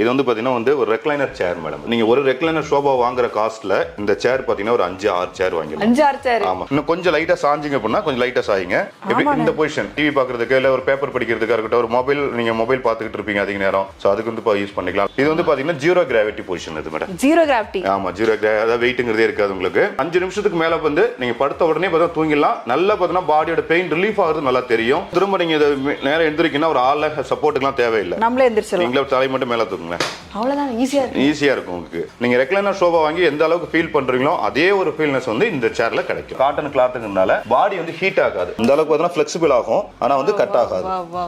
இது வந்து பாத்தீங்கன்னா வந்து ஒரு ரெக்லைனர் சேர் மேடம் நீங்க ஒரு ரெக்லைனர் ஷோபா வாங்குற காஸ்ட்ல இந்த சேர் பாத்தீங்கன்னா ஒரு அஞ்சு ஆறு சேர் வாங்கிடலாம். அஞ்சு ஆறு சேர் ஆமா. இன்னும் கொஞ்சம் லைட்டா சாஞ்சிங்க அப்படின்னா கொஞ்சம் லைட்டா சாயிங்க. எப்படி இந்த பொசிஷன் டிவி பாக்குறதுக்கு இல்ல ஒரு பேப்பர் படிக்கிறதுக்கா இருக்கட்டும் ஒரு மொபைல் நீங்க மொபைல் பாத்துக்கிட்டு இருப்பீங்க அதிக நேரம். சோ அதுக்கு வந்து யூஸ் பண்ணிக்கலாம். இது வந்து பாத்தீங்கன்னா ஜீரோ கிராவிட்டி பொசிஷன் இது மேடம் ஜீரோ கிராவிட்டி ஆமா ஜீரோ அதாவது வெயிட்டுங்கிறதே இருக்காது உங்களுக்கு. அஞ்சு நிமிஷத்துக்கு மேல வந்து நீங்க படுத்த உடனே பார்த்தா தூங்கிடலாம். நல்லா பார்த்தீங்கன்னா பாடியோட பெயின் ரிலீஃப் ஆகுறது நல்லா தெரியும். திரும்ப நீங்க நேரம் எந்திரிக்கணும் ஒரு ஆள்ல சப்போர்ட்டுக்குலாம் தேவையில்லை. நம்மளே எந்திரிச்சிடலாம். நீங்களே தலை மட்டும் மேல தூக்குங்களேன் அவ்வளவுதான்? ஈஸியா இருக்கு. ஈஸியா இருக்கும் உங்களுக்கு. நீங்க ரெக்லைனர் ஷோபா வாங்கி எந்த அளவுக்கு ஃபீல் பண்றீங்களோ அதே ஒரு ஃபீல்னஸ் வந்து இந்த சேர்ல கிடைக்கும். காட்டன் கிளாத்துங்கிறனால பாடி வந்து ஹீட் ஆகாது. இந்த அளவுக்கு பார்த்தீங்கன்னா ஃபிளெக்சிபிள் ஆகும். ஆனா வந்து கட் ஆகாது.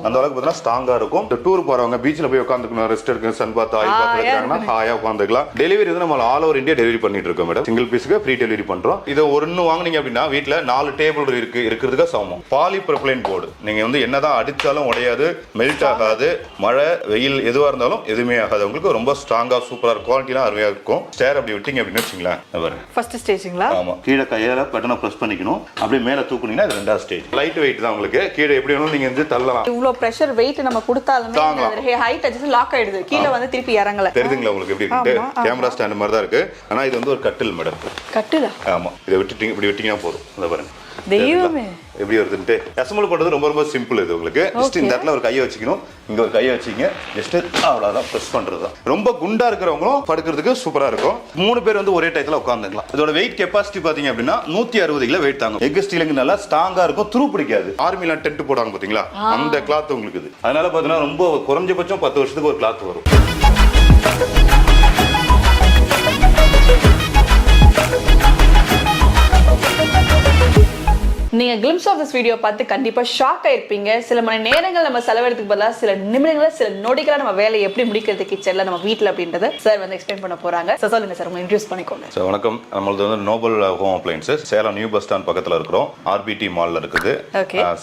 அந்த அளவுக்கு பார்த்தீங்கன்னா ஸ்ட்ராங்கா இருக்கும். இந்த டூர் போறவங்க பீச்ல போய் உட்காந்துக்கணும் ரெஸ்ட் எடுக்கணும். சன் பாத் ஆயில் பாத் இருக்காங்கன்னா ஹாயா உட்காந்துக்கலாம் டெலிவரி வந்து நம்ம ஆல் ஓவர் இந்தியா டெலிவரி பண்ணிட்டு இருக்கோம் மேடம் சிங்கிள் பீஸுக்கு ஃப்ரீ டெலிவரி பண்றோம். இது ஒன்னு வாங்குனீங்க அப்படின்னா வீட்ல நாலு டேபிள் இருக்கு. இருக்கிறதுக்கு சமம். பாலி ப்ரொப்ளைன் போர்டு நீங்க வந்து என்னதான் அடிச்சாலும் உடையாது மெல்ட் ஆகாது. மழை வெயில் எதுவா இருந்தாலும் எதுவுமே ஆகாது. உங்களுக்கு ரொம்ப ஸ்ட்ராங்கா சூப்பரா குவாலிட்டிலாம் அருமையா இருக்கும். ஸ்டேர் அப்படி விட்டீங்க அப்படின்னு வச்சுங்களேன் ஃபர்ஸ்ட் ஸ்டேஜுங்களா ஆமா. கீழே கையால பட்டனை பிரஸ் பண்ணிக்கணும். அப்படியே மேல தூக்குனீங்கன்னா இது ரெண்டாவது ஸ்டேஜ் லைட் வெயிட் தான் உங்களுக்கு. கீழே எப்படி வேணாலும் நீங்க வந்து தள்ளலாம். இவ்ளோ பிரஷர் வெயிட் நம்ம கொடுத்தாலுமே. ஹைட் அடிச்சு லாக் ஆயிடுது. கீழே வந்து திருப்பி இறங்கல. தெரியுதுங்களா உங்களுக்கு எப்படி இருக்கு. கேமரா ஸ்டாண்ட் மாதிரி தான் இருக்கு. ஆனா இது வந்து ஒரு கட்டில் மேடம். கட்டுதா ஆமா. இதை விட்டுட்டீங்க இப்படி விட்டீங்கன்னா போதும். இதை பாருங்க. தெய்வமே. எப்படி வருதுன்ட்டு? அசம்பிள் பண்றது ரொம்ப ரொம்ப சிம்பிள் இது உங்களுக்கு. ஜஸ்ட் இந்த இடத்துல ஒரு கையை வச்சுக்கணும். இங்க ஒரு கையை வச்சுங்க ஜஸ்ட் அவ்வளவுதான் ப்ரெஸ் பண்றது தான். ரொம்ப குண்டா இருக்கிறவங்களும் படுக்கிறதுக்கு சூப்பரா இருக்கும். மூணு பேர் வந்து ஒரே டயத்துல உட்காந்துக்கலாம் இதோட வெயிட் கெப்பாசிட்டி பாத்தீங்க அப்படின்னா நூத்தி அறுபது கிலோ வெயிட் தாங்க எக் ஸ்டீலுங்க நல்லா ஸ்ட்ராங்கா இருக்கும் துரு பிடிக்காது. ஆர்மில டென்ட் போடுவாங்க பாத்தீங்களா அந்த கிளாத் உங்களுக்கு இது. அதனால பாத்தீங்கன்னா ரொம்ப குறைஞ்சபட்சம் பத்து வருஷத்துக்கு ஒரு கிளாத் வரும். நீங்க கிளிம்ஸ் ஆஃப் திஸ் வீடியோ பார்த்து கண்டிப்பா ஷாக் ஆயிருப்பீங்க. சில மணி நேரங்கள் நம்ம செலவெடுத்துக்கு பதிலாக சில நிமிடங்கள சில நொடிகளா நம்ம வேலையை எப்படி முடிக்கிறது கிச்சன்ல நம்ம வீட்ல அப்படின்றது சார் வந்து எக்ஸ்பிளைன் பண்ண போறாங்க. சார் சொல்லுங்க சார் உங்க இன்ட்ரூஸ் பண்ணிக்கோங்க. சார் வணக்கம். நம்மளது வந்து noble home appliances Salem new bus stand பக்கத்தில் இருக்கிறோம். ஆர்பிடி மால்ல இருக்குது.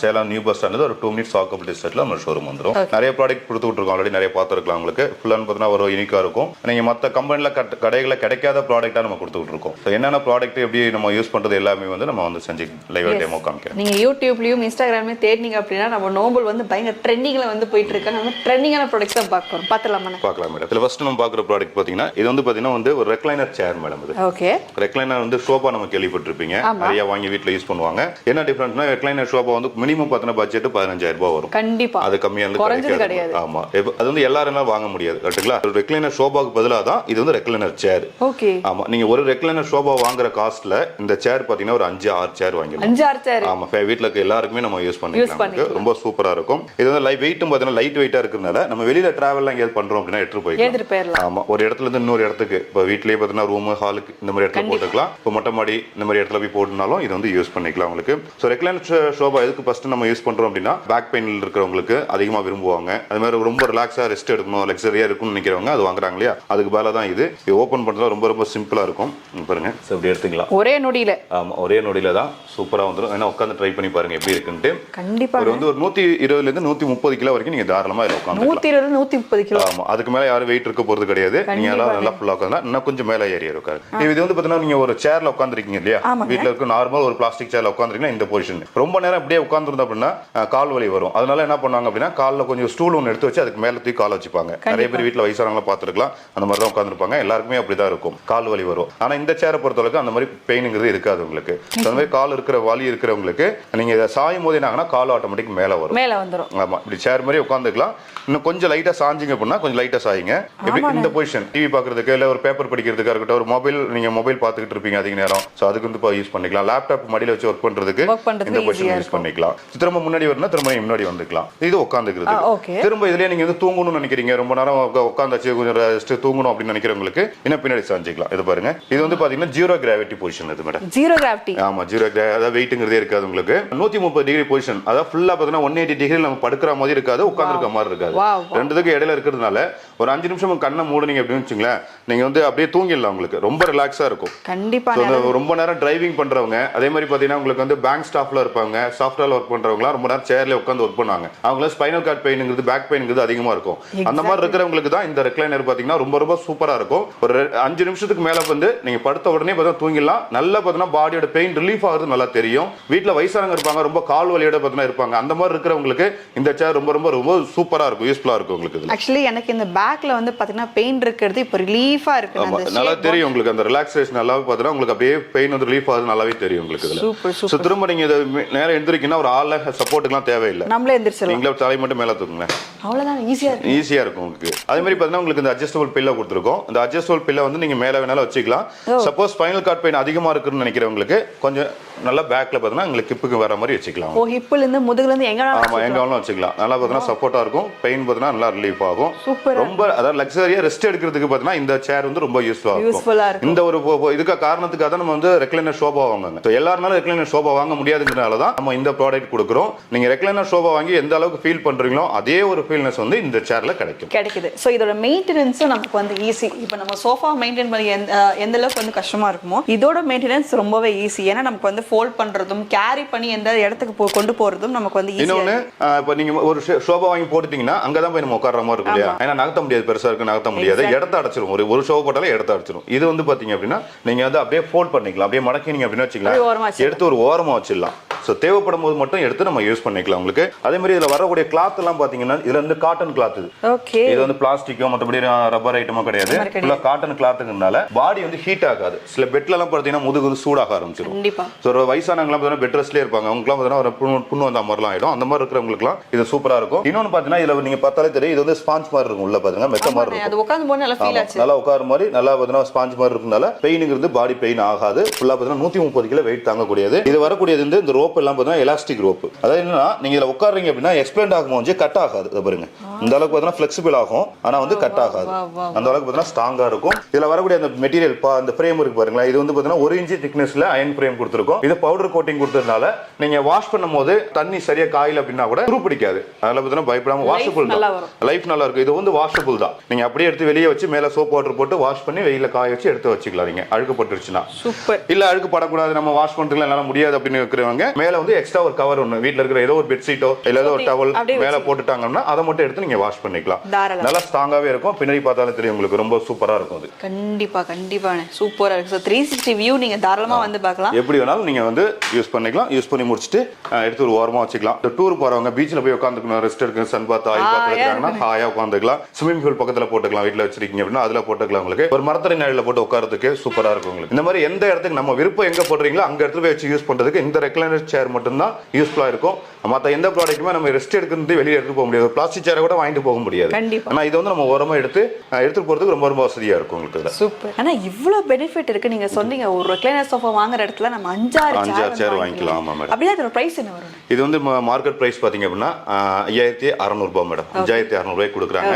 சேலம் நியூ பஸ் ஸ்டாண்ட் ஒரு டூ மினிட்ஸ் வாக்கபிள் டிஸ்டன்ஸ்ல நம்ம ஷோரூம் வந்துடும் நிறைய ப்ராடக்ட் கொடுத்து விட்டுருக்கோம் ஆல்ரெடி நிறைய பார்த்துருக்கலாம் உங்களுக்கு. ஃபுல்லாக பார்த்தீங்கன்னா ஒரு யூனிக்காக இருக்கும். நீங்க மற்ற கம்பெனியில் கடைகளில் கிடைக்காத ப்ராடக்டாக நம்ம கொடுத்து விட்டுருக்கோம் ஸோ என்னென்ன ப்ராடக்ட் எப்படி நம்ம யூஸ் பண்றது எல்லாமே வந்து நம்ம வந்து செஞ்சு லைவ் டெமோ காமிக்கிறோம் நீங்க யூடியூப்லயும் இன்ஸ்டாகிராம்லயும் தேடினீங்க அப்படின்னா நம்ம நோபல் வந்து பயங்கர ட்ரெண்டிங்ல வந்து போயிட்டு இருக்காங்க நம்ம ட்ரெண்டிங்கான ப்ராடக்ட்ஸ் தான் பார்க்கறோம் பார்த்துலாமா பார்க்கலாம் மேடம் இதில் ஃபர்ஸ்ட் நம்ம பார்க்குற ப்ராடக்ட் பார்த்தீங்கன்னா இது வந்து பார்த்தீங்கன்னா வந்து ஒரு ரெக்லைனர் சேர் மேடம் இது. ஓகே ரெக்லைனர் வந்து ஷோபா நம்ம கேள்விப்பட்டிருப்பீங்க. நிறைய வாங்கி வீட்டில் யூஸ் பண்ணுவாங்க. என்ன டிஃபரன்ஸ்னா ரெக்லைனர் ஷோபா வந்து மினிமம் பார்த்தீங்கன்னா பட்ஜெட் பதினஞ்சாயிரம் ரூபாய் வரும். கண்டிப்பா. அது கம்மியா இருந்து குறைஞ்சது கிடைக்காது. கிடையாது. ஆமா. அது வந்து எல்லாரும் வாங்க முடியாது கரெக்ட்டுங்களா ஒரு ரெக்லைனர் ஷோபாக்கு பதிலாக தான் இது வந்து ரெக்லைனர் சேர் ஓகே ஆமா. நீங்க ஒரு ரெக்லைனர் ஷோபா வாங்குற காஸ்ட்ல இந்த சேர் பாத்தீங்கன்னா ஒரு அஞ்சு ஆறு சேர் வாங்கிடலாம். அஞ்சு ஆறு சேர். ஆமா வீட்ல இருக்க எல்லாருக்குமே நம்ம யூஸ் பண்ணிக்கலாம். ரொம்ப சூப்பரா இருக்கும். இது வந்து லைட் வெயிட்டும் பாத்தீங்கன்னா லைட் வெயிட்டா இருக்கிறதுனால நம்ம வெளியில டிராவல்லாம் எங்கேயாவது பண்றோம் அப்படின்னா எடுத்துட்டு போய்க்கலாம். எடுத்துட்டு போயிடலாம். ஆமா ஒரு இடத்துல இருந்து இன்னொரு இடத்துக்கு. இப்போ வீட்லயே பார்த்தீங்கன்னா ரூம் ஹாலுக்கு இந்த மாதிரி இடத்துல போட்டுக்கலாம். இப்போ மொட்டை மாடி இந்த மாதிரி இடத்துல போய் போட்டுனாலும் இது வந்து யூஸ் பண்ணிக்கலாம் உங்களுக்கு. ஸோ ரெக்லைன் ஷோபா எதுக்கு ஃபர்ஸ்ட் நம்ம யூஸ் பண்றோம் அப்படின்னா பேக் பெயினில் இருக்கிறவங்களுக்கு அதிகமாக விரும்புவாங்க. அது மாதிரி ரொம்ப ரிலாக்ஸாக ரெஸ்ட் எடுக்கணும் லக்ஸரியா இருக்கும்னு நினைக்கிறவங்க அது வாங்குறாங்க இல்லையா? அதுக்கு மேலே தான் இது. இது ஓப்பன் பண்ணுறது ரொம்ப ரொம்ப சிம்பிளா இருக்கும். பாருங்க. ஸோ இப்படி எடுத்துக்கலாம். ஒரே நொடியில. ஆமா ஒரே நொடியில தான் சூப்பரா வந்துடும் வேணா உட்காந்து ட்ரை பண்ணி பாருங்க எப்படி இருக்குன்ட்டு. கண்டிப்பா ஒரு வந்து ஒரு நூத்தி இருபதுல இருந்து நூத்தி முப்பது கிலோ வரைக்கும் நீங்க தாராளமா இதில் உட்காந்து நூத்தி இருபது நூத்தி முப்பது கிலோ. ஆமா அதுக்கு மேல யாரும் வெயிட் இருக்க போறது கிடையாது. நீங்க எல்லாம் நல்லா ஃபுல்லா உட்காந்து இன்னும் கொஞ்சம் மேல ஏறி இருக்காது இது வந்து பாத்தீங்கன்னா நீங்க ஒரு சேர்ல உட்காந்துருக்கீங்க இல்லையா. வீட்ல இருக்க நார்மல் ஒரு பிளாஸ்டிக் சேர்ல உட்காந்துருக்கீங்கன்னா இந்த பொசிஷன் ரொம்ப நேரம் அப்படியே உட்காந்துருந்தோம் அப்படின்னா கால் வலி வரும். அதனால என்ன பண்ணுவாங்க அப்படின்னா கால்ல கொஞ்சம் ஸ்டூல் ஒன்று எடுத்து வச்சு அதுக்கு மேல தூக்கி கால் வச்சுப்பாங்க. நிறைய பேர் வீட்ல வயசானவங்கள பார்த்துருக்கலாம். அந்த மாதிரி தான் உட்காந்துருப்பாங்க எல்லாருக்குமே அப்படிதான் இருக்கும். கால் வலி வரும். ஆனா இந்த சேரை பொறுத்தவரைக்கும் அந்த மாதிரி பெயினுங்கிறது இருக்காது உங்களுக்கு. அந்த மாதிரி கால் இருக்கிற வலி இருக்கிறவங்களுக்கு நீங்க இதை சாயும் போது என்ன ஆகுனா கால் ஆட்டோமேட்டிக் மேல வரும். மேல வந்துரும். ஆமா இப்படி சேர் மாதிரி உட்காந்துக்கலாம் இன்னும் கொஞ்சம் லைட்டா சாஞ்சிங்க அப்படின்னா கொஞ்சம் லைட்டா சாயிங்க. எப்படி இந்த பொசிஷன் டிவி பாக்குறதுக்கு இல்ல ஒரு பேப்பர் படிக்கிறதுக்கா இருக்கட்டும் ஒரு மொபைல் நீங்க மொபைல் பாத்துக்கிட்டு இருப்பீங்க அதிக நேரம். சோ அதுக்கு வந்து யூஸ் பண்ணிக்கலாம். லேப்டாப் மடியில வச்சு ஒர்க் பண்றதுக்கு இந்த பொசிஷன் யூஸ். பண்ணிக்கலாம். திரும்ப முன்னாடி வரணும் திரும்ப முன்னாடி வந்துக்கலாம். இது உட்காந்துக்கிறது. திரும்ப இதுலயே நீங்க வந்து தூங்கணும்னு நினைக்கிறீங்க. ரொம்ப நேரம் உட்காந்தாச்சு கொஞ்சம் ரெஸ்ட் தூங்கணும் அப்படின்னு நினைக்கிறவங்களுக்கு இன்னும் பின்னாடி சாஞ்சிக்கலாம். இது பாருங்க. இது வந்து பாத்தீங்கன்னா ஜீரோ கிராவிட்டி பொசிஷன் இது மேடம் ஜீரோ கிராவிட்டி ஆமா ஜீரோ கிரா அதாவது வெயிட்டுங்கிறதே இருக்காது உங்களுக்கு. நூத்தி முப்பது டிகிரி பொசிஷன் அதாவது ஃபுல்லா பாத்தீங்கன்னா ஒன் எயிட்டி டிகிரி நம்ம படுக்கிற மாதிரி இருக்காது உட்காந்துருக்க மாதிரி இருக்காது. ரெண்டுத்துக்கு இடையில இருக்கிறதுனால ஒரு அஞ்சு நிமிஷம் கண்ணை மூடுனீங்க அப்படின்னு வச்சுங்களேன் நீங்க வந்து அப்படியே தூங்கிடலாம் உங்களுக்கு. ரொம்ப ரிலாக்ஸா இருக்கும். கண்டிப்பா ரொம்ப நேரம் டிரைவிங் பண்றவங்க அதே மாதிரி பாத்தீங்கன்னா உங்களுக்கு வந்து பேங்க் ஸ்டாஃப்ல இருப்பாங்க சாஃப்ட்வேர் ஒர்க் பண்றவங்க ரொம்ப நேரம் சேர்ல உட்காந்து ஒர்க் பண்ணுவாங்க. அவங்கள ஸ்பைனல் கார்ட் பெயினுங்கிறது பேக் பெயினுங்கிறது அதிகமா இருக்கும். அந்த மாதிரி இருக்கிறவங்களுக்கு தான் இந்த ரெக்லைனர் பாத்தீங்கன்னா ரொம்ப ரொம்ப சூப்பரா இருக்கும். ஒரு அஞ்சு நிமிஷத்துக்கு மேல வந்து நீங்க படுத்த உடனே பார்த்தா தூங்கிடலாம். நல்லா பார்த்தீங்கன்னா பாடியோட பெயின் ரிலீஃப் ஆகுறது நல்லா தெரியும். வீட்ல வயசானவங்க இருப்பாங்க ரொம்ப கால் வலியோட பார்த்தீங்கன்னா இருப்பாங்க. அந்த மாதிரி இருக்கிறவங்களுக்கு இந்த சேர் ரொம்ப ரொம்ப ரொம்ப சூப்பரா இருக்கும் யூஸ்ஃபுல்லா இருக்கும் உங்களுக்கு ஆக்சுவலி எனக்கு இந்த பேக்ல வந்து பாத்தீங்கன்னா பெயின் இருக்கிறது இப்போ ரிலீஃபா இருக்கு ஆமா நல்லா. தெரியும் உங்களுக்கு அந்த ரிலாக்ஸேஷன் நல்லாவே பார்த்தீங்கன்னா உங்களுக்கு அப்படியே பெயின் வந்து ரிலீஃப் ஆகுது நல்லாவே தெரியும் உங்களுக்கு இதுல. ஸோ திரும்ப நீங்க இதை மே- நேரா எந்திரிக்கீங்கன்னா ஒரு ஆள்ல சப்போர்ட்டுக்குலாம் தேவையில்லை. நம்மளே எந்திரிச்சிடலாம். நீங்களே தலை மட்டும் மேல தூக்குங்க அவ்வளவுதான் ஈஸியா இருக்கு. ஈஸியா இருக்கும் உங்களுக்கு. அதே மாதிரி பார்த்தீங்கன்னா உங்களுக்கு இந்த அட்ஜஸ்டபிள் பில்ல கொடுத்துருக்கோம். இந்த அட்ஜஸ்டபிள் பில்ல வந்து நீங்க மேல வேணாலும் வச்சுக்கலாம். சப்போஸ் ஸ்பைனல் கார்ட் பெயின் அதிகமா இருக்குன்னு நினைக்கிறவங்களுக்கு கொஞ்சம் நல்லா பேக்ல பார்த்தீங்கன்னா உங்களுக்கு ஹிப்புக்கு வர மாதிரி வச்சுக்கலாம். ஓ ஹிப்ல இருந்து முதுகுல இருந்து எங்க வேணாலும் ஆமா எங்க வேணாலும் வச்சுக்கலாம். நல்லா பார்த்தீங்கன்னா சப்போர்ட்டா இருக்கும். பெயின் பார்த்தீங்கன்னா நல்லா ரிலீஃப் ஆகும். ஆ ரொம்ப அதாவது லக்ஸரியா ரெஸ்ட் எடுக்கிறதுக்கு பார்த்தீங்கன்னா இந்த சேர் வந்து ரொம்ப யூஸ்ஃபுல்லா இருக்கும். இந்த ஒரு பொ- பொ- இதுக்கு காரணத்துக்காக தான் நம்ம வந்து ரெக்லைனர் ஷோபா வாங்குவாங்க So, எல்லாருனாலும் ரெக்லைனர் ஷோபா வாங்க முடியாதுங்கிறனால தான் நம்ம இந்த ப்ராடக்ட் கொடுக்குறோம். நீங்க ரெக்லைனர் ஷோபா வாங்கி எந்த அளவுக்கு ஃபீல் பண்றீங்களோ அதே ஒரு ஃபீல்னஸ் வந்து இந்த சேர்ல கிடைக்கும். கிடைக்குது. ஸோ இதோட மெயின்டெனன்ஸும் நமக்கு வந்து ஈஸி இப்போ நம்ம சோஃபா மெயின்டைன் பண்ணி எந்த எந்த அளவுக்கு வந்து கஷ்டமா இருக்குமோ இதோட மெயின்டெனன்ஸ் ரொம்பவே ஈஸி ஏன்னா நமக்கு வந்து ஃபோல்ட் பண்றதும் கேரி பண்ணி எந்த இடத்துக்கு போ கொண்டு போறதும் நமக்கு வந்து ஆஹ், இப்ப நீங்க ஒரு ஷோபா வாங்கி போட்டுட்டீங்கன்னா அங்கதான் போய் நம்ம உட்கார்ற மாதிரி இருக்கும் இல்லையா? ஏன்னா நகர்த்த முடியாது பெருசா இருக்கு நகர்த்த முடியாது. இடத்த அடைச்சிரும். ஒரு ஒரு ஷோ போட்டாலே இடத்த அடைச்சிரும். இது வந்து பாத்தீங்க அப்படின்னா நீங்க வந்து அப்படியே ஃபோல்ட் பண்ணிக்கலாம். அப்படியே மடக்கினீங்க அப்படின்னு வச்சுக்கலாம். எடுத்து ஒரு ஓரமா வச்சிடலாம். ஸோ தேவைப்படும் போது மட்டும் எடுத்து நம்ம யூஸ் பண்ணிக்கலாம் உங்களுக்கு. அதே மாதிரி இதுல வரக்கூடிய கிளாத் எல்லாம் பாத்தீங்கன்னா இதுல வந்து காட்டன் கிளாத் இது. ஓகே இது வந்து பிளாஸ்டிக்கோ மற்றபடி ரப்பர் ஐட்டமோ கிடையாது. காட்டன் கிளாத்துங்கிறனால பாடி வந்து ஹீட் ஆகாது. சில பெட்ல எல்லாம் பாத்தீங்கன்னா முதுகு வந்து சூடாக ஆரம்பிச்சிடும் ஸோ ஒரு வயசானவங்களாம் பார்த்தீங்கன்னா பெட் ரெஸ்ட்லேயே இருப்பாங்க. அவங்களுக்குலாம் பார்த்தீங்கன்னா ஒரு புண்ணு புண்ணு வந்த மாதிரிலாம் ஆயிடும். அந்த மாதிரி இருக்கிறவங்களுக்குலாம் இது சூப்பரா இருக்கும். இன்னொன்று பார்த்தீங்கன்னா இதுல நீங்க பார்த்தாலே தெரியும் இது வந்து ஸ்பாஞ்ச் மாதிரி இருக்கும் உள்ள பாத்தீங்கன்னா மெத்த மாதிரி இருக்கும். உட்காந்து போது நல்லா ஃபீல் ஆமா, ஆச்சு. நல்லா உட்கார மாதிரி நல்லா பார்த்தீங்கன்னா ஸ்பாஞ்ச் மாதிரி இருக்கனால பெயினுங்கிறது பாடி பெயின் ஆகாது. ஃபுல்லா பார்த்தீங்கன்னா நூத்தி முப்பது கிலோ வெயிட் தாங்கக்கூடியது. இது வரக்கூடியது வந்து இந்த ரோப் எல்லாம் பார்த்தீங்கன்னா எலாஸ்டிக் ரோப் அதாவது என்னன்னா நீங்க இதுல உட்காருங்க அப்படின்னா எக்ஸ்பிளைண்ட் ஆகும்போது கட் ஆகாது. இதை பாருங்க. இந்த அளவுக்கு பார்த்தீங்கன்னா ஃபிளெக்சிபிள் ஆகும். ஆனா வந்து கட் ஆகாது. அந்த அளவுக்கு பார்த்தீங்கன்னா ஸ்ட்ராங்கா இருக்கும். இதுல வரக்கூடிய அந்த மெட்டீரியல் அந்த ஃப்ரேம் இருக்கு பாருங்களேன். இது வந்து பார்த்தீங்கன்னா ஒரு இன்ச்சு திக்னஸ்ல அயன் ஃப்ரேம் கொடுத்துருக்கோம். இது பவுடர் கோட்டிங் கொடுத்ததுனால நீங்க வாஷ் பண்ணும்போது தண்ணி சரியா காயல அப்படின்னா கூட துரு பிடிக்காது. அதனால பார்த்தீங்கன்னா பயப்படாம வாஷபிள் தான். லைஃப் நல்லா இருக்கும். இது வந்து வாஷபிள் தான். நீங்க அப்படியே எடுத்து வெளியே வச்சு மேல சோப் வாட்டர் போட்டு வாஷ் பண்ணி வெயில காய வச்சு எடுத்து வச்சுக்கலாம் நீங்க. அழுக்கு பட்டுருச்சுன்னா. சூப்பர். இல்ல அழுக்கு படக்கூடாது. நம்ம வாஷ் பண்றதுல என்னால முடியாது அப்படின்னு இருக்கிறவங்க மேல வந்து எக்ஸ்ட்ரா ஒரு கவர் ஒண்ணு. வீட்ல இருக்கிற ஏதோ ஒரு பெட்ஷீட்டோ இல்ல ஏதோ ஒரு டவல் மேல. போட்டுட்டாங்கன்னா அதை மட்டும் எடுத்து நீங்க வாஷ் பண்ணிக்கலாம். நல்லா ஸ்ட்ராங்காவே இருக்கும். பின்னாடி பார்த்தாலும் தெரியும் உங்களுக்கு ரொம்ப சூப்பரா இருக்கும் அது. கண்டிப்பா கண்டிப்பா சூப்பரா இருக்கு. த்ரீ சிக்ஸ்டி வியூ நீங்க தாராளமா வந்து பார்க்கலாம். எப்படி வேணாலும் நீங்க வந்து யூஸ் பண்ணிக்கலாம். யூஸ் பண்ணி முடிச்சுட்டு எடுத்து ஒரு ஓரமா வச்சுக்கலாம். இந்த டூர் போறவங்க பீச்ல போய் உட்காந்துக்கணும் ரெஸ்ட் எடுக்கணும். சன் பாத் ஆயில் ஹாயா எடுக்கிறாங்கன்னா ஹாயா உட்காந்துக்கலாம் ஸ்விமிங் பூல் பக்கத்துல போட்டுக்கலாம். வீட்ல வச்சிருக்கீங்க அப்படின்னா அதுல போட்டுக்கலாம் உங்களுக்கு. ஒரு மரத்தடி நிழல்ல போட்டு உட்காரதுக்கு சூப்பரா இருக்கும் உங்களுக்கு. இந்த மாதிரி எந்த இடத்துக்கு நம்ம விருப்பம் எங்க போடுறீங்களோ அங்க இடத்துல போய் வச்சு யூஸ் பண்றதுக்கு இந்த ரெக்லைனர் சேர் மட்டும்தான் யூஸ்ஃபுல்லா இருக்கும். மத்த எந்த ப்ராடக்ட்டுமே நம்ம ரெஸ்ட் எடுக்கிறது வெளியே எடுத்து போக முடியாது. பிளாஸ்டிக் சேரை கூட வாங்கிட்டு போக முடியாது. கண்டிப்பா. ஆனா இது வந்து நம்ம ஓரமா எடுத்து எடுத்துட்டு போறதுக்கு ரொம்ப ரொம்ப வசதியா இருக்கும் உங்களுக்கு. சூப்பர் ஆனா இவ்ளோ பெனிஃபிட் இருக்கு. நீங்க சொன்னீங்க ஒரு ரெக்லைனர் சோஃபா வாங்குற இடத்துல நம்ம அஞ்சாறு அஞ்சாறு வந்து வாங்கிக்கலாம், ஆமா madam. அப்படியே அதோட பிரைஸ் என்ன வரும்? இது வந்து மார்க்கெட் பிரைஸ் பாத்தீங்க அப்படின்னா ஐயாயிரத்தி அறநூறுபா மேடம் அஞ்சாயிரத்தி அறநூறுபாய் கொடுக்குறாங்க.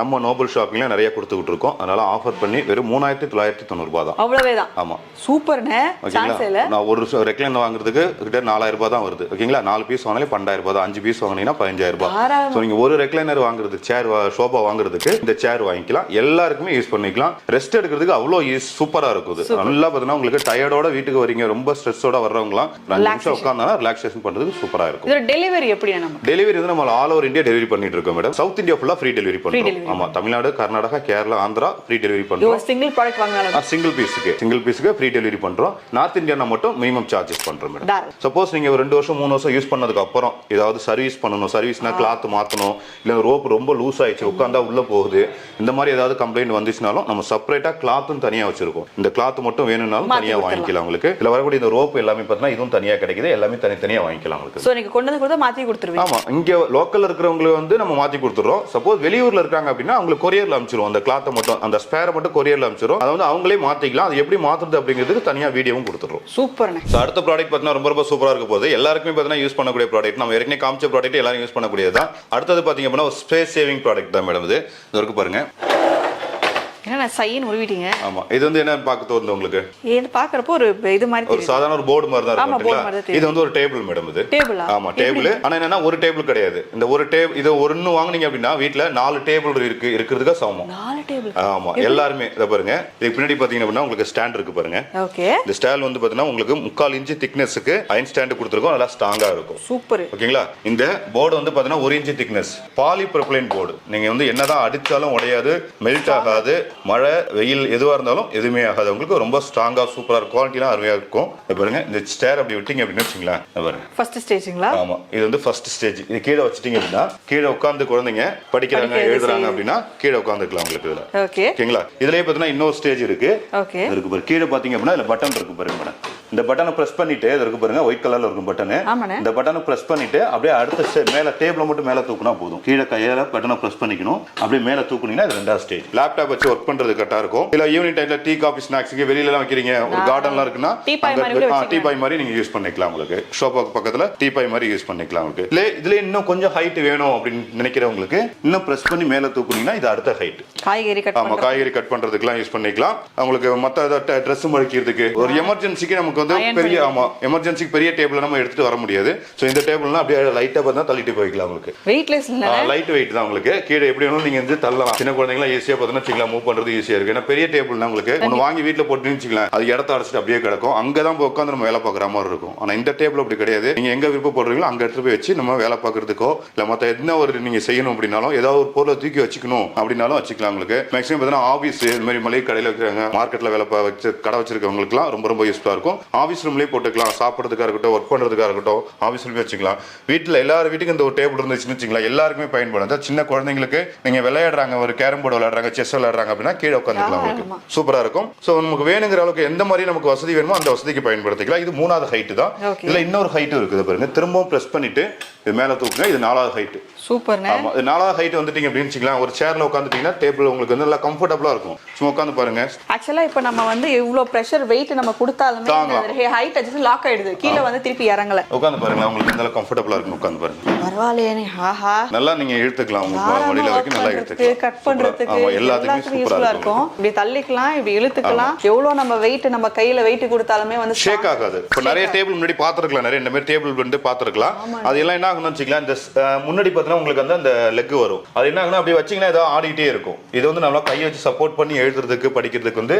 நம்ம நோபல் ஷாப்பிங்ல நிறைய கொடுத்துக்கிட்டு இருக்கோம். அதனால ஆஃபர் பண்ணி வெறும் மூணாயிரத்தி தொள்ளாயிரத்தி தொண்ணூறுபா தான். அவ்வளவே தான். ஆமா. சூப்பர்ண்ணே ஓகேங்களா? நான் ஒரு ரெக்லைன் வாங்குறதுக்கு கிட்ட நாலாயிரம் ரூபாய் தான் வருது. ஓகேங்களா? நாலு பீஸ் வாங்கினாலே பன்னெண்டாயிரம் ரூபாய் அஞ்சு பீஸ் வாங்கினீங்கன்னா பதினஞ்சாயிரம் ரூபாய். ஸோ நீங்க ஒரு ரெக்லைனர் வாங்குறது சேர் ஷோபா வாங்குறதுக்கு இந்த சேர் வாங்கிக்கலாம். எல்லாருக்குமே யூஸ் பண்ணிக்கலாம். ரெஸ்ட் எடுக்கிறதுக்கு அவ்வளோ யூஸ் சூப்பரா இருக்குது. நல்லா பார்த்தீங்கன்னா உங்களுக்கு டயர்டோட வீட்டுக்கு வரீங்க ரொம்ப ஸ்ட்ரெஸ்ஸோட வர்றவங்களாம் அஞ்சு நிமிஷம் உட்காந்தா ரிலாக்ஸேஷன் பண்றதுக்கு சூப்பரா இருக்கும். டெலிவரி எப்படி டெலிவரி வந்து நம்ம ஆல் ஓவர் இந்தியா டெலிவரி பண்ணிட்டு இருக்கோம் மேடம் சவுத் இந்தியா ஃபுல்லா ஃப்ரீ டெலிவரி பண்றோம். delivery. ஆமா தமிழ்நாடு கர்நாடகா கேரளா ஆந்திரா ஃப்ரீ டெலிவரி ஒரு சிங்கிள் ப்ராடக்ட் வாங்கினாலும் சிங்கிள் பீஸுக்கு சிங்கிள் பீஸுக்கு ஃப்ரீ டெலிவரி பண்றோம். நார்த் இந்தியானா மட்டும் மினிமம் சார்ஜஸ் பண்றோம் மேடம். சப்போஸ் நீங்க ஒரு ரெண்டு வருஷம் மூணு வருஷம் யூஸ் பண்ணதுக்கு அப்புறம் ஏதாவது சர்வீஸ் பண்ணணும் சர்வீஸ்னா கிளாத் மாத்தணும் இல்ல ரோப் ரொம்ப லூஸ் ஆயிடுச்சு உட்காந்தா உள்ள போகுது. இந்த மாதிரி ஏதாவது கம்ப்ளைண்ட் வந்துச்சுனாலும் நம்ம செப்பரேட்டா கிளாத்தும் தனியா வச்சிருக்கோம். இந்த கிளாத் மட்டும் வேணும்னாலும் மாத்தி தனியா கொடுத்துடலாம். வாங்கிக்கலாம் உங்களுக்கு. இதுல வரக்கூடிய இந்த ரோப் எல்லாமே பார்த்தீங்கன்னா இதுவும் தனியா கிடைக்குது எல்லாமே தனித்தனியா வாங்கிக்கலாம் உங்களுக்கு. சோ நீங்க கொண்டு வந்து கொடுத்தா மாத்தி கொடுத்துருவீங்க. ஆமா இங்க லோக்கல்ல இருக்கிறவங்களுக்கு வந்து நம்ம மாத்தி கொடுத்துறோம் சப்போஸ் வெளியூர்ல இருக்காங்க அப்படின்னா அவங்களுக்கு கொரியர்ல அனுப்பிச்சிரும் அந்த கிளாத்தை மட்டும் அந்த ஸ்பேரை மட்டும் கொரியர்ல அனுப்பிச்சிரும் அதை வந்து அவங்களே மாத்திக்கலாம். அது எப்படி மாத்துறது அப்படிங்கிறதுக்கு தனியா வீடியோவும் கொடுத்துறோம் சூப்பர்ண்ணே. ஸோ அடுத்த ப்ராடக்ட் பார்த்தீங்கன்னா ரொம்ப ரொம்ப சூப்பராக இருக்க போகுது. எல்லாருக்குமே பார்த்தீங்கன்னா யூஸ் பண்ணக்கூடிய இருக்கக்கூடிய ப்ராடக்ட் நம்ம ஏற்கனவே காமிச்ச ப்ராடக்ட் எல்லாரும் யூஸ் பண்ணக்கூடியது தான் அடுத்தது பார்த்தீங்க அப்படின்னா ஒரு ஸ்பேஸ் சேவிங் ப்ராடக்ட் தான் மேடம் இது. இது இருக்கு என்ன சைன் உருவிட்டீங்க. ஆமா. இது வந்து என்ன பார்க்க தோணுது உங்களுக்கு? இது பாக்குறப்போ ஒரு இது மாதிரி ஒரு சாதாரண ஒரு போர்டு மாதிரி தான் இருக்கும். இது வந்து ஒரு டேபிள் மேடம் இது. டேபிளா ஆமா டேபிள் ஆனா என்னன்னா ஒரு டேபிள் கிடையாது. இந்த ஒரு டேபிள் இது ஒன்னு வாங்குனீங்க அப்படின்னா வீட்ல நாலு டேபிள் இருக்கு இருக்கிறதுக்கு சமம். நாலு டேபிள் ஆமா எல்லாருமே இதை பாருங்க. இதுக்கு பின்னாடி பாத்தீங்க அப்படின்னா உங்களுக்கு ஸ்டாண்ட் இருக்கு பாருங்க. ஓகே. இந்த ஸ்டால் வந்து பாத்தீங்கன்னா உங்களுக்கு முக்கால் இன்ச்சு திக்னஸ்க்கு அயன் ஸ்டாண்ட் கொடுத்துருக்கோம். நல்லா ஸ்ட்ராங்கா இருக்கும். சூப்பர் ஓகேங்களா? இந்த போர்டு வந்து பாத்தீங்கன்னா ஒரு inch thickness polypropylene board நீங்க வந்து என்னதான் அடிச்சாலும் உடையாது மெல்ட் ஆகாது. மழை வெயில் எதுவாக இருந்தாலும் எதுவுமே ஆகாது. உங்களுக்கு ரொம்ப ஸ்ட்ராங்காக சூப்பராக இருக்கும். குவாலிட்டிலாம் அருமையாக இருக்கும். பாருங்க இந்த ஸ்டேர் அப்படி விட்டீங்க அப்படின்னு வச்சுங்களேன். பாருங்க. ஃபர்ஸ்ட் ஸ்டேஜுங்களா ஆமா. இது வந்து ஃபர்ஸ்ட் ஸ்டேஜ் இது கீழே வச்சிட்டீங்க அப்படின்னா கீழே உட்காந்து குழந்தைங்க படிக்கிறாங்க எழுதுறாங்க. அப்படின்னா கீழே உட்காந்துக்கலாம் உங்களுக்கு இதுல. ஓகே ஓகேங்களா? இதுலயே பார்த்தீங்கன்னா இன்னொரு ஸ்டேஜ் இருக்கு. இருக்கு பாருங்க. கீழே பாத்தீங்க அப்படின்னா இதுல பட்டன் இருக்கு பாருங்க மேடம் இந்த பட்டனை பிரஸ் பண்ணிட்டு இது இருக்கு பாருங்க ஒயிட் கலர்ல இருக்கும் பட்டனு. இந்த பட்டனை பிரஸ் பண்ணிட்டு அப்படியே அடுத்த மேல டேபிள மட்டும் மேல தூக்குனா போதும். கீழே கையால பட்டனை பிரஸ் பண்ணிக்கணும். அப்படியே மேல தூக்குனீங்கன்னா இது ரெண்டாவது ஸ்டேஜ் லேப்டாப் வச்சு ஒர்க் பண்றது கரெக்டா இருக்கும். இல்ல ஈவினிங் டைம்ல டீ காபி ஸ்நாக்ஸ்க்கு வெளியில எல்லாம் வைக்கிறீங்க. ஒரு கார்டன்லாம் இருக்குன்னா டீ பாய் மாதிரி கூட டீ வச்சுக்கலாம். பாய் மாதிரி நீங்க யூஸ் பண்ணிக்கலாம் உங்களுக்கு. ஷோபாக்கு பக்கத்துல டீ பாய் மாதிரி யூஸ் பண்ணிக்கலாம் உங்களுக்கு. இல்ல இதுல இன்னும் கொஞ்சம் ஹைட் வேணும் அப்படின்னு நினைக்கிறவங்களுக்கு இன்னும் பிரஸ் பண்ணி மேல தூக்குனீங்கன்னா இது அடுத்த ஹைட் காய்கறி கட் ஆமா காய்கறி கட் பண்றதுக்குலாம் யூஸ் பண்ணிக்கலாம். அவங்களுக்கு மத்த ட்ரெஸ் மடிக்கிறதுக்கு ஒரு எமர்ஜென்சிக்கு நமக்கு வந்து பெரிய ஆமா எமர்ஜென்சிக்கு பெரிய டேபிள் நம்ம எடுத்துட்டு வர முடியாது. சோ இந்த டேபிள்னா அப்படியே லைட்டா பார்த்தா தள்ளிட்டு போய்க்கலாம் உங்களுக்கு. வெயிட்லெஸ் லைட் வெயிட் தான் உங்களுக்கு. கீழே எப்படி வேணாலும் நீங்க வந்து தள்ளலாம். சின்ன குழந்தைங்களாம் ஈஸியா பார்த்தீங்கன்னா வச்சுக்கலாம். மூவ் பண்றது ஈஸியா இருக்கு. ஏன்னா பெரிய டேபிள்னா உங்களுக்கு ஒன்று வாங்கி வீட்டில் போட்டு வச்சுக்கலாம். அது இடத்த அடைச்சிட்டு அப்படியே கிடக்கும். அங்கே தான் போய் உட்காந்து நம்ம வேலை பார்க்குற மாதிரி இருக்கும். ஆனா இந்த டேபிள் அப்படி கிடையாது. நீங்க எங்க விருப்பப்படுறீங்களோ அங்க எடுத்து போய் வச்சு நம்ம வேலை பார்க்கறதுக்கோ இல்ல மத்த என்ன ஒரு நீங்க செய்யணும் அப்படின்னாலும் ஏதாவது ஒரு பொருளை தூக்கி வச்சுக்கணும் அப்படின்னாலும் வச்சுக்கலாம் உங்களுக்கு. மேக்ஸிமம் பார்த்தீங்கன்னா ஆஃபீஸ் இந்த மாதிரி மளிகை கடையில் வைக்கிறாங்க. மார்க்கெட்ல வேலை வச்சு கடை வச்சிருக்கவங்களுக்குலாம் ரொம்ப ரொம்ப யூஸ்ஃபுல்லாக இருக்கும். ஆஃபீஸ் ரூம்லேயே போட்டுக்கலாம். சாப்பிட்றதுக்காக இருக்கட்டும் ஒர்க் பண்ணுறதுக்காக இருக்கட்டும் ஆஃபீஸ் ரூம்லேயே வச்சுக்கலாம். வீட்டில் எல்லார் வீட்டுக்கும் இந்த ஒரு டேபிள் இருந்துச்சுன்னு வச்சுக்கலாம் எல்லாருக்குமே பயன்படும். அதாவது சின்ன குழந்தைங்களுக்கு நீங்க விளையாடுறாங்க ஒரு கேரம் போர்டு விளையாடுறாங்க செஸ் விளையாடுறாங்க அப்படின்னா கீழே உட்காந்துக்கலாம். உங்களுக்கு சூப்பரா இருக்கும். ஸோ நமக்கு வேணுங்கிற அளவுக்கு எந்த மாதிரி நமக்கு வசதி வேணுமோ அந்த வசதிக்கு பயன்படுத்திக்கலாம். இது மூணாவது ஹைட்டு தான். இதுல இன்னொரு ஹைட்டும் இருக்குது பாருங்க. திரும்பவும் ப்ரெஸ் பண்ணிட்டு இது மேல தூக்குங்க. இது நாலாவது ஹைட்டு சூப்பர்ண்ணே ஆமா இது நாலாவது ஹைட் வந்துட்டீங்க அப்படின்னு வச்சுக்கலாம். ஒரு சேர்ல உட்காந்துட்டீங்கன்னா டேபிள் உங்களுக்கு வந்து நல்லா கம்ஃபர்டபுளா இருக்கும். சும்மா உட்காந்து பாருங்க. ஆக்சுவலா இப்போ நம்ம வந்து இவ்ளோ ப்ரெஷர் வெயிட் நம்ம கொடுத்தாலுமே ஹைட் அடிச்சு லாக் ஆயிடுது. கீழே வந்து திருப்பி இறங்கல. உட்காந்து பாருங்க உங்களுக்கு நல்லா கம்ஃபர்டபுளா இருக்கும். உட்காந்து பாருங்க. பரவாயில்லையே ஆஹா. நல்லா நீங்க இழுத்துக்கலாம். உங்க வரைக்கும் நல்லா பண்றதுக்கு, இழுத்துக்கலாம். கட் பண்றதுக்கு ஆமா எல்லாத்துக்குமே எல்லாத்துக்கும் சூப்பரா யூஸ்ஃபுல்லா இருக்கும். இப்படி தள்ளிக்கலாம் இப்படி இழுத்துக்கலாம். எவ்வளவு நம்ம வெயிட் நம்ம கையில வெயிட் கொடுத்தாலுமே வந்து ஷேக் ஆகாது. இப்போ நிறைய டேபிள் முன்னாடி பார்த்துருக்கலாம். நிறைய இந்த மாதிரி டேபிள் வந்து பார்த்துருக்கலாம். அது எல்லாம் என்ன ஆகும்னு வச்சுக்கலாம் இந்த முன்னாடி பார்த்தீங்கன்னா உங்களுக்கு வந்து அந்த லெக் வரும். அது என்ன அப்படியே வச்சீங்கன்னா ஏதோ ஆடிக்கிட்டே இருக்கும். இது வந்து நம்மளா கையை வச்சு சப்போர்ட் பண்ணி எழுதுறதுக்கு படிக்கிறதுக்கு வந்து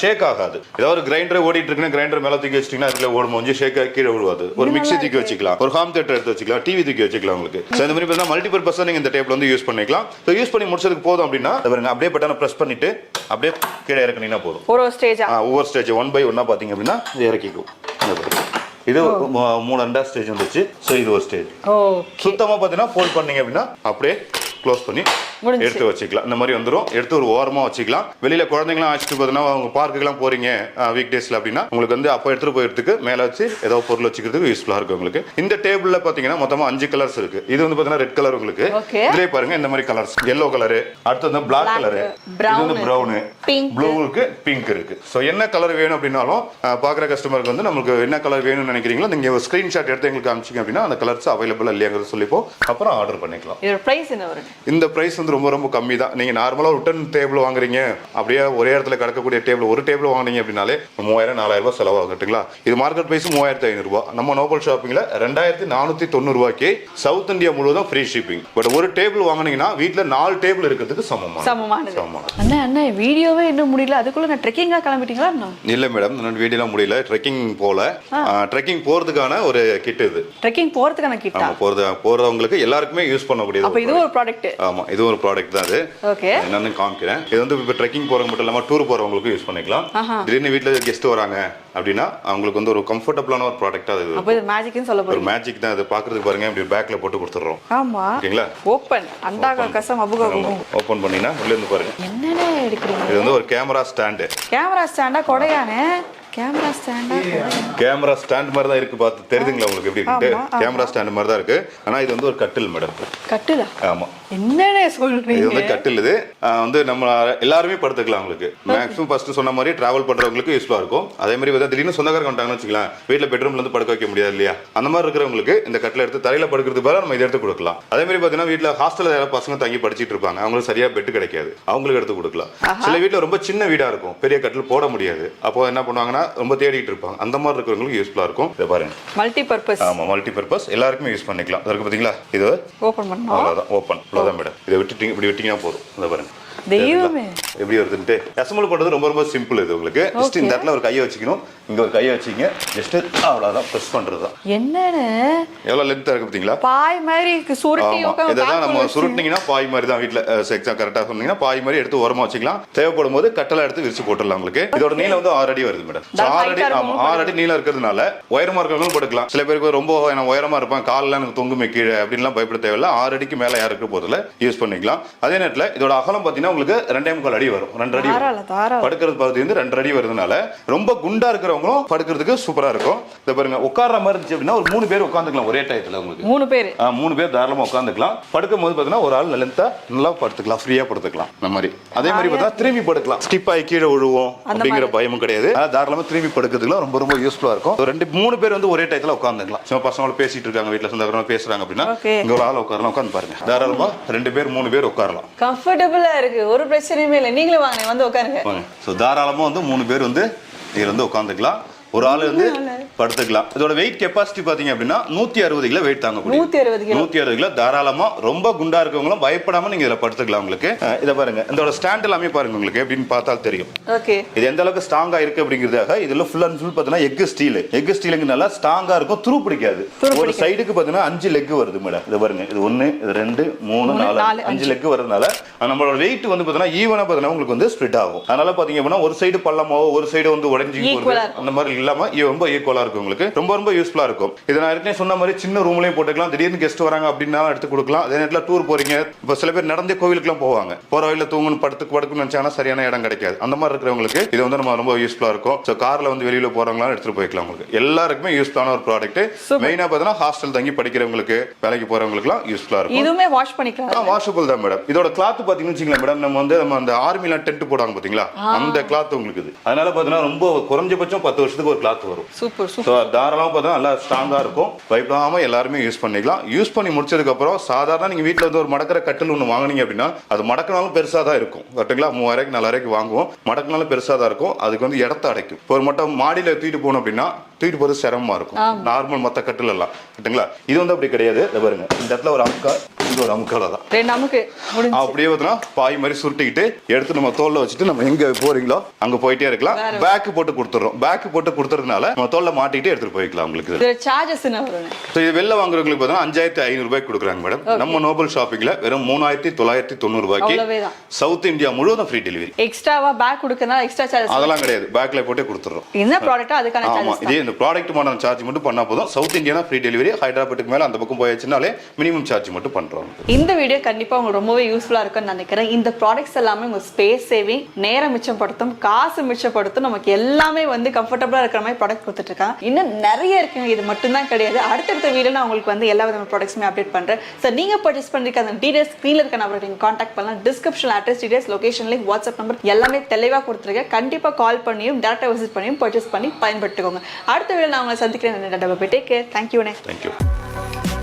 ஷேக் ஆகாது. ஏதாவது ஒரு கிரைண்டர் ஓடிட்டு இருக்குன்னா கிரைண்டர் மேல தூக்கி வச்சிட்டீங்கன்னா அதுல ஓடும் கொஞ்சம் ஷேக் ஆகி கீழே விழுவாது. ஒரு மிக்ஸி தூக்கி வச்சுக்கலாம். ஒரு ஹோம் தேட்டர் எடுத்து வச்சுக்கலாம். டிவி தூக்கி வச்சுக்கலாம் உங்களுக்கு. ஸோ இந்த மாதிரி பார்த்தீங்கன்னா மல்டி பர்பஸாக நீங்கள் இந்த டேபிள் வந்து யூஸ் பண்ணிக்கலாம். ஸோ யூஸ் பண்ணி முடிச்சதுக்கு போதும் அப்படின்னா பாருங்க அப்படியே பட்டனை ப்ரெஸ் பண்ணிட்டு அப்படியே கீழே இறக்குனீங்கன்னா போதும். ஒரு ஸ்டேஜா ஒவ்வொரு ஸ்டேஜ் ஒன் பை ஒன்னா பாத்தீங்க அப்படின்னா இறக்கிக்கும். இது மூணு ரெண்டா ஸ்டேஜ் வந்துச்சு. ஸோ இது ஒரு ஸ்டேஜ் சுத்தமா பார்த்தீங்கன்னா ஃபோல்ட் பண்ணீங்க அப்படின்னா அப்படியே க்ளோஸ் பண்ணி. எடுத்து வச்சுக்கலாம். இந்த மாதிரி வந்துரும். எடுத்து ஒரு ஓரமா வச்சுக்கலாம். வெளியில குழந்தைங்களாம் அழைச்சிட்டு பார்த்தீங்கன்னா அவங்க பார்க்குக்கெல்லாம் போறீங்க வீக் டேஸ்ல அப்படின்னா உங்களுக்கு வந்து அப்போ எடுத்துட்டு போயிறதுக்கு மேல வச்சு ஏதோ பொருள் வச்சுக்கிறதுக்கு யூஸ்ஃபுல்லா இருக்கும் உங்களுக்கு. இந்த டேபிள்ல பாத்தீங்கன்னா மொத்தமா அஞ்சு கலர்ஸ் இருக்கு. இது வந்து பாத்தீங்கன்னா ரெட் கலர் உங்களுக்கு. இதுலயே பாருங்க இந்த மாதிரி கலர்ஸ் எல்லோ கலரு அடுத்து வந்து பிளாக் Black, கலரு brown, இது வந்து ப்ரௌனு. ப்ளூவுக்கு பிங்க் இருக்கு. ஸோ என்ன கலர் வேணும் அப்படின்னாலும் பார்க்குற கஸ்டமருக்கு வந்து நமக்கு என்ன கலர் வேணும்னு நினைக்கிறீங்களோ நீங்க ஒரு ஸ்கிரீன்ஷாட் எடுத்து எங்களுக்கு அனுப்பிச்சிங்க அப்படின்னா அந்த கலர்ஸ் அவைலபிள் இல்லையாங்கிறது சொல்லிப்போம் அப்புறம் ஆர்டர் பண்ணிக்கலாம். இந்த பிரைஸ் வந்து ரொம்ப ரொம்ப கம்மி தான் நீங்க நார்மலா ஒரு டன் டேபிள் வாங்குறீங்க அப்படியே ஒரே இடத்துல கிடக்கக்கூடிய டேபிள் ஒரு டேபிள் வாங்குனீங்க அப்படின்னாலே மூவாயிரம் நாலாயிரம் ரூபாய் செலவாகட்டுங்களா இது மார்க்கெட் பிரைஸ் மூவாயிரத்தி ஐநூறு ரூபாய். நம்ம நோபல் ஷாப்பிங்ல ரெண்டாயிரத்தி நானூத்தி தொண்ணூறு ரூபாய்க்கு சவுத் இந்தியா முழுவதும் ஃப்ரீ ஷிப்பிங் பட் ஒரு டேபிள் வாங்குனீங்கன்னா வீட்ல நாலு டேபிள் இருக்கிறதுக்கு சமமான சமமானது. சமமானது அண்ணா அண்ணா வீடியோவே இன்னும் முடியல. அதுக்குள்ள நான் ட்ரெக்கிங்கா கிளம்பிட்டீங்களா இல்ல மேடம் என்னோட வீடியோலாம் முடியல. ட்ரெக்கிங் போல. ட்ரெக்கிங் போறதுக்கான ஒரு கிட் இது. ட்ரெக்கிங் போறதுக்கான கிட்டா ஆமா போறது போறவங்களுக்கு எல்லாருக்குமே யூஸ் பண்ணக்கூடியது அப்ப இது. ஒரு ப்ராடக்ட் ஆமா இது ஒரு ப்ராடக்ட் தான் அது. என்னன்னு காமிக்கிறேன். இது வந்து இப்போ ட்ரெக்கிங் போறவங்க மட்டும் இல்லாம டூர் போறவங்களுக்கும் யூஸ் பண்ணிக்கலாம். திடீர்னு வீட்டுல கெஸ்ட் வராங்க அப்படின்னா அவங்களுக்கு வந்து ஒரு கம்ஃபர்டபுளான ஒரு ப்ராடக்டா அது. அப்ப இது மேஜிக்னு சொல்ல ஒரு மேஜிக் தான் அது. பாக்குறதுக்கு பாருங்க இப்படி பேக்ல போட்டு கொடுத்துட்றோம். ஆமா. ஓகேங்களா? ஓப்பன் அண்டாக கசம் அபுக ஓபன் பண்ணீங்கன்னா உள்ள இருந்து பாருங்க. என்னென்ன எடுக்கிறீங்க? இது வந்து ஒரு கேமரா ஸ்டாண்டு கேமரா ஸ்டாண்டா கொடையானே? கேமரா ஸ்டாண்டா கேமரா ஸ்டாண்ட் மாதிரி தான் இருக்கு பார்த்து தெரியுதுங்களா உங்களுக்கு எப்படி இருக்கு. கேமரா ஸ்டாண்ட் மாதிரி தான் இருக்கு. ஆனா இது வந்து ஒரு கட்டில் மேடம். கட்டுல? ஆமா. என்னென்ன இது சொல்றீங்க வந்து கட்டில் இது. வந்து நம்ம எல்லாருமே படுத்துக்கலாம் உங்களுக்கு. மேக்ஸிமம் ஃபர்ஸ்ட் சொன்ன மாதிரி டிராவல் பண்றவங்களுக்கு யூஸ்ஃபுல்லா இருக்கும். அதே மாதிரி வந்து திடீர்னு சொந்தக்காரங்க வந்துட்டாங்கன்னு வச்சுக்கலாம் வீட்டுல பெட்ரூம்ல இருந்து படுக்க வைக்க முடியாது இல்லையா? அந்த மாதிரி இருக்கிறவங்களுக்கு இந்த கட்டில் எடுத்து தரையில படுக்கிறது பதிலா நம்ம இதை எடுத்து கொடுக்கலாம். அதே மாதிரி பாத்தீங்கன்னா வீட்டுல ஹாஸ்டல்ல யாராவது பசங்க தங்கி படிச்சிட்டு இருப்பாங்க. அவங்களுக்கு சரியா பெட் கிடைக்காது. அவங்களுக்கு எடுத்து கொடுக்கலாம். சில வீட்டுல ரொம்ப சின்ன வீடா இருக்கும். பெரிய கட்டில் போட முடியாது. அப்போ என்ன பண்ணுவாங்கன்னா ரொம்ப தேடிட்டு இருப்பாங்க. அந்த மாதிரி இருக்கிறவங்களுக்கு யூஸ்ஃபுல்லா இருக்கும். இதை பாருங்க. மல்டி பர்பஸ் ஆமா மல்டி பர்பஸ் எல்லாருக்குமே யூஸ் பண்ணிக்கலாம். இருக்கு பாத்தீங்களா இது ஓபன் பண்ணோம் அவ்வளவுதான். ஓப்பன் அவ்வளோதான் மேடம். இதை விட்டுட்டீங்க இப்படி விட்டீங்கன்னா போதும். இதை பாருங்கள் தெய்வமே. எப்படி வருதுன்ட்டு? அசம்பிள் பண்றது ரொம்ப ரொம்ப சிம்பிள் இது உங்களுக்கு. ஜஸ்ட் இந்த இடத்துல ஒரு கையை வச்சுக்கணும். இங்க ஒரு கையை வச்சுங்க. ஜஸ்ட் அவ்வளவுதான். ப்ரெஸ் பண்றது தான். என்னன்னு? எவ்வளவு லென்த்தா இருக்கு பாத்தீங்களா பாய் மாதிரி சுருட்டி இதான் நம்ம வச்சு. சுருட்டினீங்கன்னா பாய் மாதிரி தான் வீட்டுல எக்ஸாம் கரெக்டா சொன்னீங்கன்னா பாய் மாதிரி எடுத்து ஓரமா வச்சுக்கலாம். தேவைப்படும் போது கட்டளை எடுத்து விரிச்சு போட்டுடலாம் உங்களுக்கு. இதோட நீளம் வந்து ஆறு அடி வருது மேடம் ஆறு அடி ஆறு அடி நீளம் இருக்கிறதுனால உயரமா இருக்கிறவங்களும் படுக்கலாம். சில பேருக்கு ரொம்ப நான் உயரமா இருப்பேன் காலில் எனக்கு தொங்குமே கீழே அப்படின்லாம் பயப்பட தேவையில்ல. ஆறு அடிக்கு மேல யாருக்கு போதில் யூஸ் பண்ணிக்கலாம். அதே நேரத்துல இதோட அகலம் பாத்தீங்கன்னா உங்களுக்கு ரெண்டே முக்கால் அடி வரும். ரெண்டு அடி. படுக்கிறது பகுதி வந்து ரெண்டு அடி வருதுனால ரொம்ப குண்டா இருக்கிறவங்களும் படுக்கிறதுக்கு சூப்பரா இருக்கும். இதை பாருங்க உட்கார்ற மாதிரி இருந்துச்சு அப்படின்னா ஒரு மூணு பேர் உட்காந்துக்கலாம் ஒரே டயத்துல உங்களுக்கு. மூணு பேரு. மூணு பேர் தாராளமா உட்காந்துக்கலாம் படுக்கும் போது பார்த்தீங்கன்னா ஒரு ஆள் லென்த்தா நல்லா படுத்துக்கலாம் ஃப்ரீயா படுத்துக்கலாம். இந்த மாதிரி. அதே மாதிரி பார்த்தா திரும்பி படுக்கலாம். ஸ்டிப் ஆகி கீழே விழுவோம் அப்படிங்கிற பயமும் கிடையாது. அதனால தாராளமா திரும்பி படுக்கிறதுக்குலாம் ரொம்ப ரொம்ப யூஸ்ஃபுல்லா இருக்கும். ரெண்டு மூணு பேர் வந்து ஒரே டயத்துல உட்காந்துக்கலாம் சும்மா பசங்கள பேசிட்டு இருக்காங்க வீட்டுல சொந்தக்காரங்க பேசுறாங்க அப்படின்னா. இங்க ஒரு ஆள் உட்காரலாம் உட்காந்து பாருங்க. தாராளமா ரெண்டு பேர் மூணு பேர் உட்காரலாம். கம்ஃபர்டபுளா இருக்கு. ஒரு பிரச்சனையுமே இல்லை. நீங்களும் வாங்க வந்து உட்காருங்க. ஸோ தாராளமா வந்து மூணு பேர் வந்து இதில் வந்து உட்காந்துக்கலாம் ஒரு ஆள் வந்து படுத்துக்கலாம். இதோட வெயிட் கெப்பாசிட்டி பாத்தீங்க அப்படின்னா நூத்தி அறுபது கிலோ வெயிட் தாங்க நூத்தி அறுபது கிலோ. நூத்தி அறுபது கிலோ தாராளமா ரொம்ப குண்டா இருக்கவங்களும் பயப்படாம நீங்க இதுல படுத்துக்கலாம் உங்களுக்கு. இதை பாருங்க. இதோட ஸ்டாண்ட் எல்லாமே பாருங்க உங்களுக்கு எப்படின்னு பார்த்தால் தெரியும். இது எந்த அளவுக்கு ஸ்ட்ராங்கா இருக்கு அப்படிங்கிறதாக இதுல ஃபுல் அண்ட் ஃபுல் பார்த்தீங்கன்னா எக் ஸ்டீல் எக் ஸ்டீலுங்க நல்லா ஸ்ட்ராங்கா இருக்கும் துரு பிடிக்காது. ஒரு சைடுக்கு பார்த்தீங்கன்னா அஞ்சு லெக் வருது மேடம். இது பாருங்க. இது ஒன்னு இது ரெண்டு மூணு நாலு அஞ்சு லெக் வரதுனால நம்மளோட வெயிட் வந்து பார்த்தீங்கன்னா ஈவனா பார்த்தீங்கன்னா உங்களுக்கு வந்து ஸ்ப்ளிட் ஆகும். அதனால பாத்தீங்க அப்படின்னா ஒரு சைடு பள்ளமோ ஒரு சைடு வந்து உடஞ்சி. அந்த மாதிரி இல்லாம ரொம்ப ஈக்குவலா இருக்கும் உங்களுக்கு. ரொம்ப ரொம்ப யூஸ்ஃபுல்லா இருக்கும். இதை நான் ஏற்கனவே சொன்ன மாதிரி சின்ன ரூம்லயும் போட்டுக்கலாம். திடீர்னு கெஸ்ட் வராங்க அப்படின்னா எடுத்து கொடுக்கலாம். அதே நேரத்தில் டூர் போறீங்க. இப்போ சில பேர் நடந்தே கோவிலுக்குலாம் போவாங்க. போற வழியில தூங்கணும் படுத்து படுக்கணும்னு நினைச்சாங்கன்னா சரியான இடம் கிடைக்காது. அந்த மாதிரி இருக்கிறவங்களுக்கு இது வந்து நம்ம ரொம்ப யூஸ்ஃபுல்லா இருக்கும். ஸோ கார்ல வந்து வெளியில போறவங்களாம் எடுத்துட்டு போய்க்கலாம் உங்களுக்கு. எல்லாருக்குமே யூஸ்ஃபுல்லான ஒரு ப்ராடக்ட் மெயினா பார்த்தீங்கன்னா ஹாஸ்டல் தங்கி படிக்கிறவங்களுக்கு வேலைக்கு போறவங்களுக்குலாம் யூஸ்ஃபுல்லா இருக்கும். இதுவுமே வாஷ் பண்ணிக்கலாம். வாஷபிள் தான் மேடம் இதோட கிளாத் பாத்தீங்கன்னு வச்சுங்களேன் மேடம் நம்ம வந்து நம்ம அந்த ஆர்மில டென்ட் போடுவாங்க பாத்தீங்களா அந்த கிளாத் உங்களுக்கு இது. அதனால பாத்தீங்கன்னா ரொம்ப குறைஞ்சபட்சம் பத்து வருஷத்துக்கு ஒரு கிளாத் வரும். சூப்பர் சூப்பர் தாராளமாக பார்த்தா நல்லா ஸ்ட்ராங்காக இருக்கும். பயப்படாம எல்லாருமே யூஸ் பண்ணிக்கலாம். யூஸ் பண்ணி முடிச்சதுக்கு அப்புறம் சாதாரண நீங்கள் வீட்டில் வந்து ஒரு மடக்கிற கட்டில் ஒன்று வாங்குனீங்க அப்படின்னா அது மடக்கினாலும் பெருசாக தான் இருக்கும். கரெக்டுங்களா மூவாயிரம் நாலாயிரம் வாங்குவோம். மடக்கினாலும் பெருசாக தான் இருக்கும். அதுக்கு வந்து இடத்த அடைக்கும். இப்போ ஒரு மட்டும் மாடியில் தூக்கிட்டு போகணும் அப்படின்னா தூக்கிட்டு போகிறது சிரமமா இருக்கும். நார்மல் மற்ற கட்டில் எல்லாம். கரெக்டுங்களா இது வந்து அப்படி கிடையாது. இதை பாருங்க. இந்த இடத்துல ஒரு அமுக்கா இது ஒரு அமுக்கால தான் ரெண்டு முடிஞ்சு அப்படியே பார்த்தீங்கன்னா பாய் மாதிரி சுருட்டிக்கிட்டு எடுத்து நம்ம தோல்ல வச்சுட்டு நம்ம எங்க போறீங்களோ அங்க போயிட்டே இருக்கலாம். பேக் போட்டு கொடுத்துறோம். பேக் போட்டு கொடுத்துறதுனால நம்ம தோல்ல மாட்டிக்கிட்டு எடுத்துட்டு போய்க்கலாம் உங்களுக்கு. சார்ஜஸ் இது வெளில வாங்குறவங்களுக்கு பார்த்தீங்கன்னா அஞ்சாயிரத்தி ஐநூறு ரூபாய்க்கு கொடுக்குறாங்க மேடம் நம்ம நோபல் ஷாப்பிங்ல வெறும் மூணாயிரத்தி தொள்ளாயிரத்தி தொண்ணூறு ரூபாய்க்கு சவுத் இந்தியா முழுவதும் ஃப்ரீ டெலிவரி எக்ஸ்ட்ராவா பேக் கொடுக்கறதுனால எக்ஸ்ட்ரா சார்ஜஸ் அதெல்லாம் கிடையாது. பேக்ல போட்டே கொடுத்துறோம். என்ன ப்ராடக்ட்டோ அதுக்கான ஆமா இதே இந்த ப்ராடக்ட் மாடல் சார்ஜ் மட்டும் பண்ணா போதும். சவுத் இந்தியானா ஃப்ரீ டெலிவரி ஹைதராபாத்துக்கு மேல அந்த பக்கம் போயாச்சுனாலே மினிமம் சார்ஜ் மட்டும் பண்றோம். இந்த வீடியோ கண்டிப்பா உங்களுக்கு ரொம்பவே யூஸ்ஃபுல்லா இருக்கும்னு நினைக்கிறேன். இந்த ப்ராடக்ட்ஸ் எல்லாமே உங்க ஸ்பேஸ் சேவிங் நேரம் மிச்சப்படுத்தும் காசு மிச்சப்படுத்தும் நமக்கு எல்லாமே வந்து கம்ஃபர்டபுளா இருக்கிற மாதிரி ப்ராடக்ட் கொடுத்துட்டு இருக்காங்க இன்னும் நிறைய இருக்குங்க. இது மட்டும் தான் கிடையாது. அடுத்தடுத்த வீடியோ நான் உங்களுக்கு வந்து எல்லா விதமான ப்ராடக்ட்ஸுமே அப்டேட் பண்றேன். சார் நீங்க பர்ச்சேஸ் பண்ணிருக்க அந்த டீடைல்ஸ் ஸ்க்ரீன்ல இருக்க நம்பர் நீங்க காண்டாக்ட் பண்ணலாம். Description address details location link WhatsApp number எல்லாமே தெளிவா கொடுத்துருக்கேன். கண்டிப்பா கால் பண்ணியும் டேரக்டா விசிட் பண்ணியும் பர்ச்சேஸ் பண்ணி பயன்படுத்திக்கோங்க. அடுத்த வீடியோ நான் உங்களை சந்திக்கிறேன். Take care thank you thank you